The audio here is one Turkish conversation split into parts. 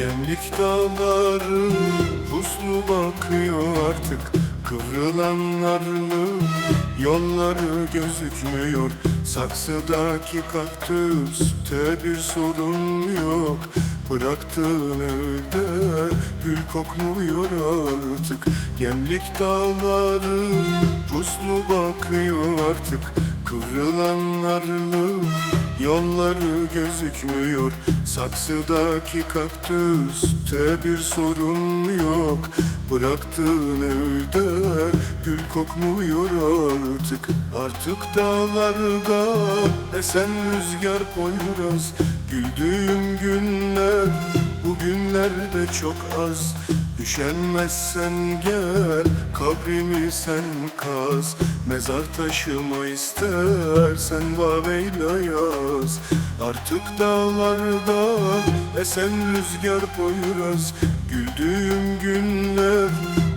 Gemlik dağları puslu bakıyor artık. Kıvrılanlarlı yolları gözükmüyor. Saksıdaki kaktüste bir sorun yok. Bıraktığın evde gül kokmuyor artık. Gemlik dağları puslu bakıyor artık. Kıvrılanlarlı Yolları gözükmüyor. Saksıdaki kaktüste bir sorun yok. Bıraktığın evde gül kokmuyor artık. Artık dağlarda esen rüzgar Poyraz. Güldüğüm günler bugünlerde çok az Üşenmezsen gel kabrimi sen kaz. Mezar taşımı istersen vaveyle yaz. Artık dağlarda esen rüzgar Poyraz. Güldüğüm günler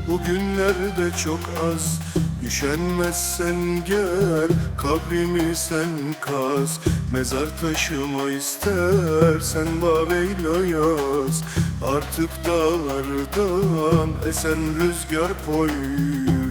bugünlerde çok az. Üşenmezsen gel kabrimi sen kaz. Mezar taşıma istersen vaveyle yaz Artık dağlardan esen rüzgar Poyraz